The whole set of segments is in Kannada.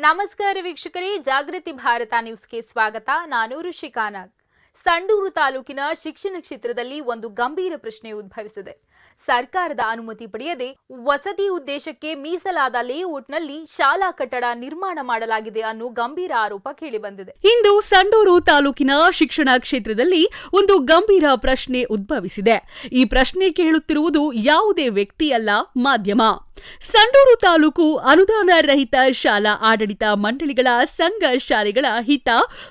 ನಮಸ್ಕಾರ ವೀಕ್ಷಕರೇ, ಜಾಗೃತಿ ಭಾರತ ನ್ಯೂಸ್ಗೆ ಸ್ವಾಗತ. ನಾನು ಋಷಿಕಾ ನಾಗ್. ಸಂಡೂರು ತಾಲೂಕಿನ ಶಿಕ್ಷಣ ಕ್ಷೇತ್ರದಲ್ಲಿ ಒಂದು ಗಂಭೀರ ಪ್ರಶ್ನೆ ಉದ್ಭವಿಸಿದೆ. ಸರ್ಕಾರದ ಅನುಮತಿ ಪಡೆಯದೆ ವಸತಿ ಉದ್ದೇಶಕ್ಕೆ ಮೀಸಲಾದ ಲೇಔಟ್ನಲ್ಲಿ ಶಾಲಾ ಕಟ್ಟಡ ನಿರ್ಮಾಣ ಮಾಡಲಾಗಿದೆ ಅನ್ನೋ ಗಂಭೀರ ಆರೋಪ ಕೇಳಿಬಂದಿದೆ. ಇಂದು ಸಂಡೂರು ತಾಲೂಕಿನ ಶಿಕ್ಷಣ ಕ್ಷೇತ್ರದಲ್ಲಿ ಒಂದು ಗಂಭೀರ ಪ್ರಶ್ನೆ ಉದ್ಭವಿಸಿದೆ. ಈ ಪ್ರಶ್ನೆ ಕೇಳುತ್ತಿರುವುದು ಯಾವುದೇ ವ್ಯಕ್ತಿ ಅಲ್ಲ ಮಾಧ್ಯಮ. ಸಂಡೂರು ತಾಲೂಕು ಅನುದಾನ ರಹಿತ ಶಾಲಾ ಆಡಳಿತ ಮಂಡಳಿಗಳ ಸಂಘ ಶಾಲೆಗಳ ಹಿತ,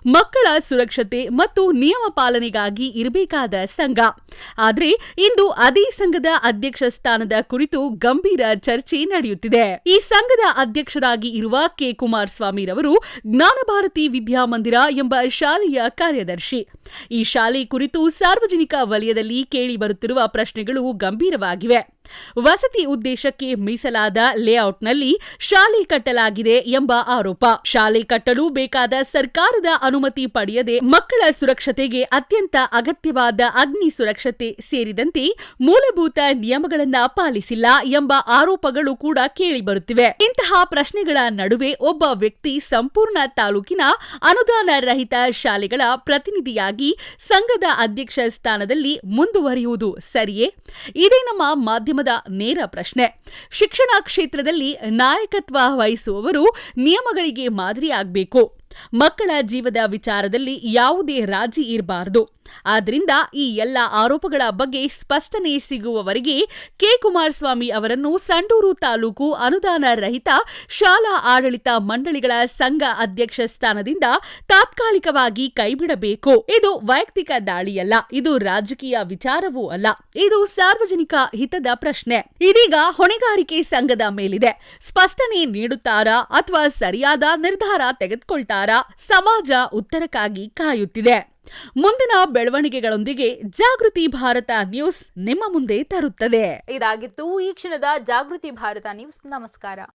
ಮಕ್ಕಳ ಸುರಕ್ಷತೆ ಮತ್ತು ನಿಯಮ ಪಾಲನೆಗಾಗಿ ಇರಬೇಕಾದ ಸಂಘ. ಆದರೆ ಇಂದು ಅದೇ ಸಂಘದ ಅಧ್ಯಕ್ಷ ಸ್ಥಾನದ ಕುರಿತು ಗಂಭೀರ ಚರ್ಚೆ ನಡೆಯುತ್ತಿದೆ. ಈ ಸಂಘದ ಅಧ್ಯಕ್ಷರಾಗಿ ಇರುವ ಕೆ. ಕುಮಾರಸ್ವಾಮಿ ರವರು ಜ್ಞಾನಭಾರತಿ ವಿದ್ಯಾಮಂದಿರ ಎಂಬ ಶಾಲೆಯ ಕಾರ್ಯದರ್ಶಿ. ಈ ಶಾಲೆ ಕುರಿತು ಸಾರ್ವಜನಿಕ ವಲಯದಲ್ಲಿ ಕೇಳಿಬರುತ್ತಿರುವ ಪ್ರಶ್ನೆಗಳು ಗಂಭೀರವಾಗಿವೆ. ವಸತಿ ಉದ್ದೇಶಕ್ಕೆ ಮೀಸಲಾದ ಲೇಔಟ್ನಲ್ಲಿ ಶಾಲೆ ಕಟ್ಟಲಾಗಿದೆ ಎಂಬ ಆರೋಪ. ಶಾಲೆ ಕಟ್ಟಲು ಬೇಕಾದ ಸರ್ಕಾರದ ಅನುಮತಿ ಪಡೆಯದೆ ಮಕ್ಕಳ ಸುರಕ್ಷತೆಗೆ ಅತ್ಯಂತ ಅಗತ್ಯವಾದ ಅಗ್ನಿ ಸುರಕ್ಷತೆ ಸೇರಿದಂತೆ ಮೂಲಭೂತ ನಿಯಮಗಳನ್ನ ಪಾಲಿಸಿಲ್ಲ ಎಂಬ ಆರೋಪಗಳು ಕೂಡ ಕೇಳಿಬರುತ್ತಿವೆ. ಇಂತಹ ಪ್ರಶ್ನೆಗಳ ನಡುವೆ ಒಬ್ಬ ವ್ಯಕ್ತಿ ಸಂಪೂರ್ಣ ತಾಲೂಕಿನ ಅನುದಾನ ರಹಿತ ಶಾಲೆಗಳ ಪ್ರತಿನಿಧಿಯಾಗಿ ಸಂಘದ ಅಧ್ಯಕ್ಷ ಸ್ಥಾನದಲ್ಲಿ ಮುಂದುವರಿಯುವುದು ಸರಿಯೇ? ಇದೇ ನಮ್ಮ ಮಾಧ್ಯಮದ ನೇರ ಪ್ರಶ್ನೆ. ಶಿಕ್ಷಣ ಕ್ಷೇತ್ರದಲ್ಲಿ ನಾಯಕತ್ವ ವಹಿಸುವವರು ನಿಯಮಗಳಿಗೆ ಮಾದರಿಯಾಗಬೇಕು. ಮಕ್ಕಳ ಜೀವದ ವಿಚಾರದಲ್ಲಿ ಯಾವುದೇ ರಾಜಿ ಇರಬಾರದು. ಆದ್ರಿಂದ ಈ ಎಲ್ಲ ಆರೋಪಗಳ ಬಗ್ಗೆ ಸ್ಪಷ್ಟನೆ ಸಿಗುವವರೆಗೆ ಕೆ ಕುಮಾರಸ್ವಾಮಿ ಅವರನ್ನು ಸಂಡೂರು ತಾಲೂಕು ಅನುದಾನ ರಹಿತ ಶಾಲಾ ಆಡಳಿತ ಮಂಡಳಿಗಳ ಸಂಘ ಅಧ್ಯಕ್ಷ ಸ್ಥಾನದಿಂದ ತಾತ್ಕಾಲಿಕವಾಗಿ ಕೈಬಿಡಬೇಕು. ಇದು ವೈಯಕ್ತಿಕ ದಾಳಿಯಲ್ಲ, ಇದು ರಾಜಕೀಯ ವಿಚಾರವೂ ಅಲ್ಲ, ಇದು ಸಾರ್ವಜನಿಕ ಹಿತದ ಪ್ರಶ್ನೆ. ಇದೀಗ ಹೊಣೆಗಾರಿಕೆ ಸಂಘದ ಮೇಲಿದೆ. ಸ್ಪಷ್ಟನೆ ನೀಡುತ್ತಾರಾ ಅಥವಾ ಸರಿಯಾದ ನಿರ್ಧಾರ ತೆಗೆದುಕೊಳ್ತಾರಾ? ಸಮಾಜ ಉತ್ತರಕ್ಕಾಗಿ ಕಾಯುತ್ತಿದೆ. ಮುಂದಿನ ಬೆಳವಣಿಗೆಗಳೊಂದಿಗೆ ಜಾಗೃತಿ ಭಾರತ ನ್ಯೂಸ್ ನಿಮ್ಮ ಮುಂದೆ ತರುತ್ತದೆ. ಇದಾಗಿತ್ತು ಈ ಕ್ಷಣದ ಜಾಗೃತಿ ಭಾರತ ನ್ಯೂಸ್. ನಮಸ್ಕಾರ.